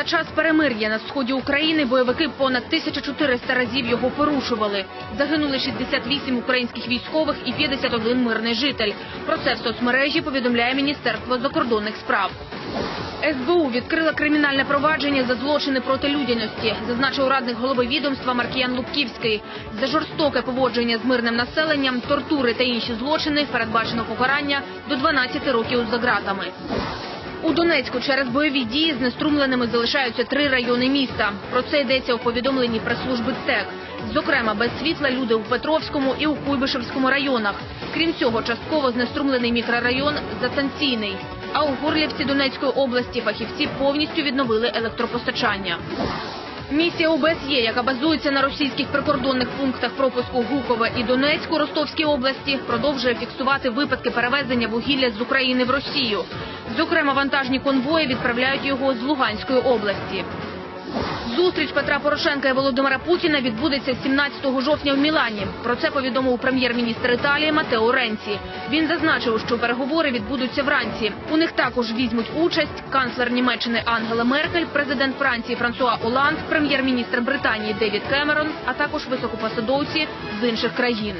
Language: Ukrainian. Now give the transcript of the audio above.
За час перемир'я на сході України бойовики понад 1400 разів його порушували. Загинули 68 українських військових і 51 мирний житель. Про це в соцмережі повідомляє Міністерство закордонних справ. СБУ відкрила кримінальне провадження за злочини проти людяності, зазначив радник голови відомства Маркіян Лубківський. За жорстоке поводження з мирним населенням, тортури та інші злочини передбачено покарання до 12 років за ґратами. У Донецьку через бойові дії знеструмленими залишаються три райони міста. Про це йдеться у повідомленні прес-служби ТЕК. Зокрема, без світла люди у Петровському і у Куйбишевському районах. Крім цього, частково знеструмлений мікрорайон Застанційний. А у Горлівці Донецької області фахівці повністю відновили електропостачання. Місія ОБСЄ, яка базується на російських прикордонних пунктах пропуску Гукове і Донецьку Ростовській області, продовжує фіксувати випадки перевезення вугілля з України в Росію. Зокрема, вантажні конвої відправляють його з Луганської області. Зустріч Петра Порошенка і Володимира Путіна відбудеться 17 жовтня в Мілані. Про це повідомив прем'єр-міністр Італії Матео Ренці. Він зазначив, що переговори відбудуться вранці. У них також візьмуть участь канцлер Німеччини Ангела Меркель, президент Франції Франсуа Оланд, прем'єр-міністр Британії Девід Кемерон, а також високопосадовці з інших країн.